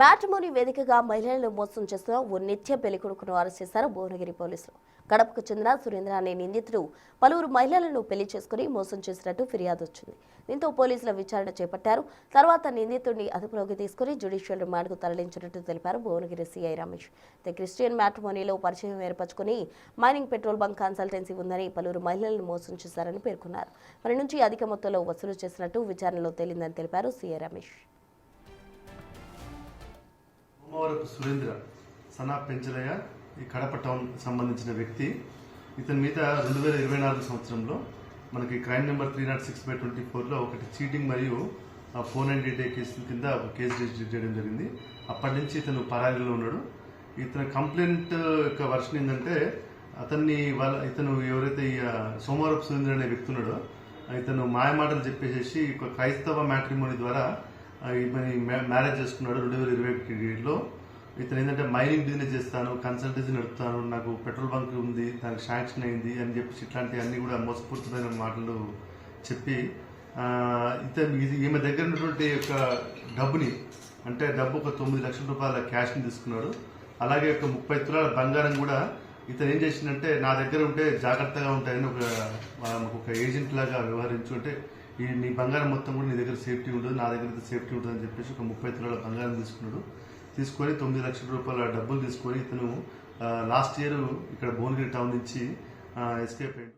Matrimony వేదికగా మహిళలను మోసం చేస్తున్న ఓ నిత్య పెళ్ళికొడుకును అరెస్ట్ చేశారు భువనగిరి పోలీసులు. కడపకు చెందిన సురేంద్ర అనే నిందితుడు పలువురు మహిళలను పెళ్ళి చేసుకుని మోసం చేసినట్టు ఫిర్యాదు వచ్చింది. దీంతో పోలీసుల విచారణ చేపట్టారు. తర్వాత నిందితుడిని అదుపులోకి తీసుకుని జ్యుడిషియల్ రిమాండ్కు తరలించినట్టు తెలిపారు భువనగిరి సీఐ రమేష్. క్రిస్టియన్ మ్యాట్రిమోనీలో పరిచయం ఏర్పరచుకుని మైనింగ్ పెట్రోల్ బంక్ కన్సల్టెన్సీ ఉందని పలువురు మహిళలను మోసం చేశారని పేర్కొన్నారు. వారి నుంచి అధిక మొత్తంలో వసూలు చేసినట్టు విచారణలో తేలిందని తెలిపారు సీఐ రమేష్. సురేంద్ర సనా పెంచలయ్య ఈ కడప టౌన్ సంబంధించిన వ్యక్తి. ఇతని మీద రెండు వేల ఇరవై నాలుగు సంవత్సరంలో మనకి crime number three nought six by twenty ఫోర్లో ఒకటి చీటింగ్ మరియు ఫోర్ అండ్ డే కేసు కింద ఒక కేసు రిజిస్టర్ చేయడం జరిగింది. అప్పటి నుంచి ఇతను పరారీలో ఉన్నాడు. ఇతని కంప్లైంట్ యొక్క వర్షన్ ఏంటంటే అతన్ని వాళ్ళ ఇతను ఎవరైతే ఈ సోమవారపు సురేంద్ర అనే వ్యక్తి ఉన్నాడో ఇతను మాయమాటలు చెప్పేసేసి క్రైస్తవ మ్యాట్రిమోని ద్వారా ఈ మ్యారేజ్ చేసుకున్నాడు రెండు వేల ఇరవై ఒకటిలో ఇతను ఏంటంటే మైనింగ్ బిజినెస్ చేస్తాను కన్సల్టెన్సీ నడుపుతాను నాకు పెట్రోల్ బంక్ ఉంది దానికి శాంక్షన్ అయింది అని చెప్పి ఇట్లాంటి అన్ని కూడా మోసపూరితమైన మాటలు చెప్పి ఇతను ఇది ఈమె దగ్గర ఉన్నటువంటి యొక్క డబ్బుని అంటే డబ్బు ఒక తొమ్మిది లక్షల రూపాయల క్యాష్ని తీసుకున్నాడు. అలాగే ఒక ముప్పై తులాల బంగారం కూడా ఇతను ఏం చేసిందంటే నా దగ్గర ఉంటే జాగ్రత్తగా ఉంటాయని ఒక ఒక ఏజెంట్ లాగా వ్యవహరించు అంటే ఈ నీ బంగారం మొత్తం కూడా నీ దగ్గర సేఫ్టీ ఉండదు నా దగ్గర సేఫ్టీ ఉంటుంది అని చెప్పేసి ఒక ముప్పై తులాల బంగారం తీసుకున్నాడు. తీసుకొని తొమ్మిది లక్షల రూపాయల డబ్బులు తీసుకొని ఇతను లాస్ట్ ఇయర్ ఇక్కడ భువనగిరి టౌన్ నుంచి ఎస్కేప్ అయ్యాడు.